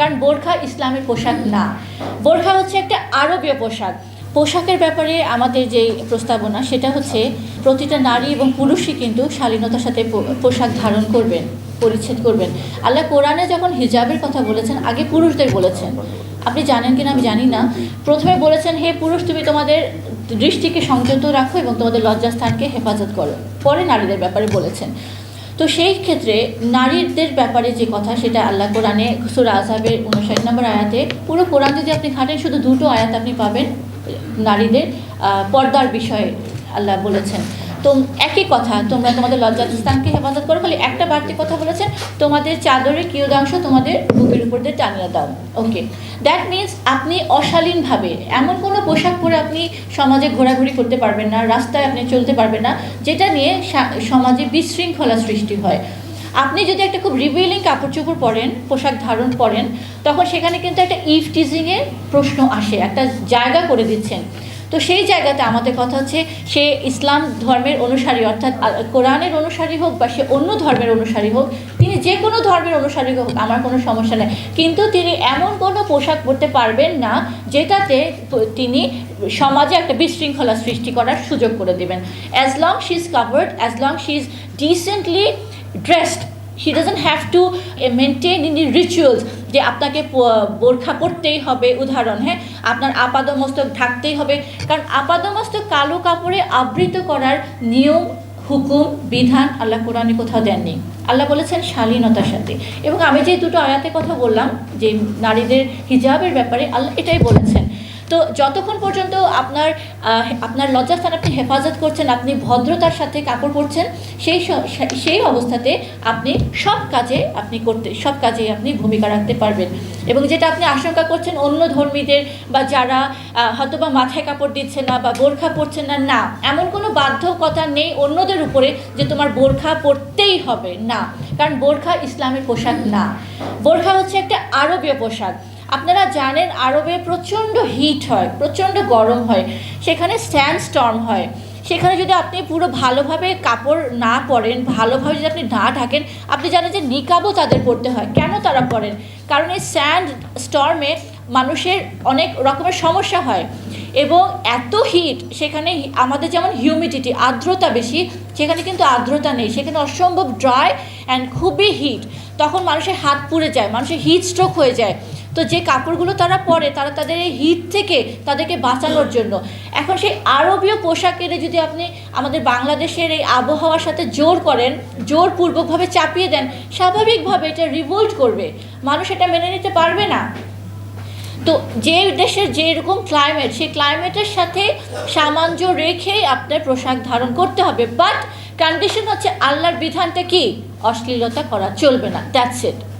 কারণ বোরখা ইসলামের পোশাক না। বোরখা হচ্ছে একটা আরবীয় পোশাক। পোশাকের ব্যাপারে আমাদের যে প্রস্তাবনা, সেটা হচ্ছে প্রতিটা নারী এবং পুরুষই কিন্তু শালীনতার সাথে পোশাক ধারণ করবেন, পরিচ্ছেদ করবেন। আল্লাহ কোরআনে যখন হিজাবের কথা বলেছেন, আগে পুরুষদের বলেছেন। আপনি জানেন কিনা আমি জানি না। প্রথমে বলেছেন, হে পুরুষ, তুমি তোমাদের দৃষ্টিকে সংযত রাখো এবং তোমাদের লজ্জাস্থানকে হেফাজত করো। পরে নারীদের ব্যাপারে বলেছেন। তো সেই ক্ষেত্রে নারীদের ব্যাপারে যে কথা, সেটা আল্লাহ কোরআনে সুরা আজহাবের উনষাট নম্বর আয়াতে, পুরো কোরআন যদি আপনি ঘাটেন শুধু দুটো আয়াত আপনি পাবেন, নারীদের পর্দার বিষয়ে আল্লাহ বলেছেন। তো একই কথা, তোমরা তোমাদের লজ্জাস্থানকে হেফাজত করো, খালি একটা বাড়তি কথা বলেছেন, তোমাদের চাদরের কিয়দাংশ তোমাদের বুকের উপর দিয়ে টানিয়ে দাও। ওকে দ্যাট মিনস আপনি অশালীনভাবে, এমন কোনো পোশাক পরে আপনি সমাজে ঘোরাঘুরি করতে পারবেন না, রাস্তায় আপনি চলতে পারবেন না, যেটা নিয়ে সমাজে বিশৃঙ্খলা সৃষ্টি হয়। আপনি যদি একটা খুব রিভিলিং কাপড় চোপড় পরেন, পোশাক ধারণ করেন, তখন সেখানে কিন্তু একটা ইফ টিজিংয়ের প্রশ্ন আসে, একটা জায়গা করে দিচ্ছেন। তো সেই জায়গাতে আমাদের কথা হচ্ছে সে ইসলাম ধর্মের অনুসারী, অর্থাৎ কোরআনের অনুসারী হোক বা সে অন্য ধর্মের অনুসারী হোক, তিনি যে কোনো ধর্মের অনুসারী হোক, আমার কোনো সমস্যা নেই। কিন্তু তিনি এমন কোনো পোশাক পরতে পারবেন না যেটাতে তিনি সমাজে একটা বিশৃঙ্খলা সৃষ্টি করার সুযোগ করে দেবেন। As long she is covered as long she is decently dressed she doesn't have to maintain in rituals যে আপনাকে বোরখা পরতেই হবে, উদাহরণ হ্যাঁ? আপনার আপাদমস্তক ঢাকতেই হবে। কারণ আপাদমস্তক কালো কাপড়ে আবৃত করার নিয়ম, হুকুম, বিধান আল্লাহ কোরআনে কোথাও দেননি। আল্লাহ বলেছেন শালীনতার সাথে। এবং আমি যে দুটো আয়াতে কথা বললাম, যে নারীদের হিজাবের ব্যাপারে, আল্লাহ এটাই বলেছেন। তো যতক্ষণ পর্যন্ত আপনার আপনার লজ্জাস্থান আপনি হেফাজত করছেন, আপনি ভদ্রতার সাথে কাপড় পরছেন, সেই সেই অবস্থাতে আপনি সব কাজে আপনি করতে, সব কাজে আপনি ভূমিকা রাখতে পারবেন। এবং যেটা আপনি আশঙ্কা করছেন অন্য ধর্মীদের বা যারা হয়তো বা মাথায় কাপড় দিচ্ছে না বা বোরখা পরছেন না না, এমন কোনো বাধ্যকতা নেই অন্যদের উপরে যে তোমার বোরখা পরতেই হবে, না। কারণ বোরখা ইসলামের পোশাক না। বোরখা হচ্ছে একটা আরবীয় পোশাক। আপনারা জানেন আরবে প্রচণ্ড হিট হয়, প্রচণ্ড গরম হয়, সেখানে স্ট্যান্ড স্টর্ম হয়। সেখানে যদি আপনি পুরো ভালোভাবে কাপড় না পরেন, ভালোভাবে যদি আপনি না ঢাকেন, আপনি জানেন যে নিকাবও তাদের পরতে হয়। কেন তারা পরেন? কারণ এই স্যান্ড স্টর্মে মানুষের অনেক রকমের সমস্যা হয়। এবং এত হিট সেখানে আমাদের যেমন হিউমিডিটি আর্দ্রতা বেশি, সেখানে কিন্তু আর্দ্রতা নেই। সেখানে অসম্ভব ড্রাই অ্যান্ড খুবই হিট তখন মানুষের হাত পুড়ে যায়, মানুষের হিট স্ট্রোক হয়ে যায়। তো যে কাপড়গুলো তারা পরে, তারা তাদের এই হিট থেকে তাদেরকে বাঁচানোর জন্য। এখন সেই আরবীয় পোশাকের যদি আপনি আমাদের বাংলাদেশের এই আবহাওয়ার সাথে জোর করেন জোরপূর্বকভাবে চাপিয়ে দেন, স্বাভাবিকভাবে এটা রিভোল্ট করবে। মানুষ এটা মেনে নিতে পারবে না। তো যে দেশের যেরকম ক্লাইমেট সেই ক্লাইমেটের সাথে সামঞ্জ্য রেখে আপনার পোশাক ধারণ করতে হবে। বাট কন্ডিশন হচ্ছে আল্লাহর বিধানটা কি? অশ্লীলতা করা, চলবে না। That's it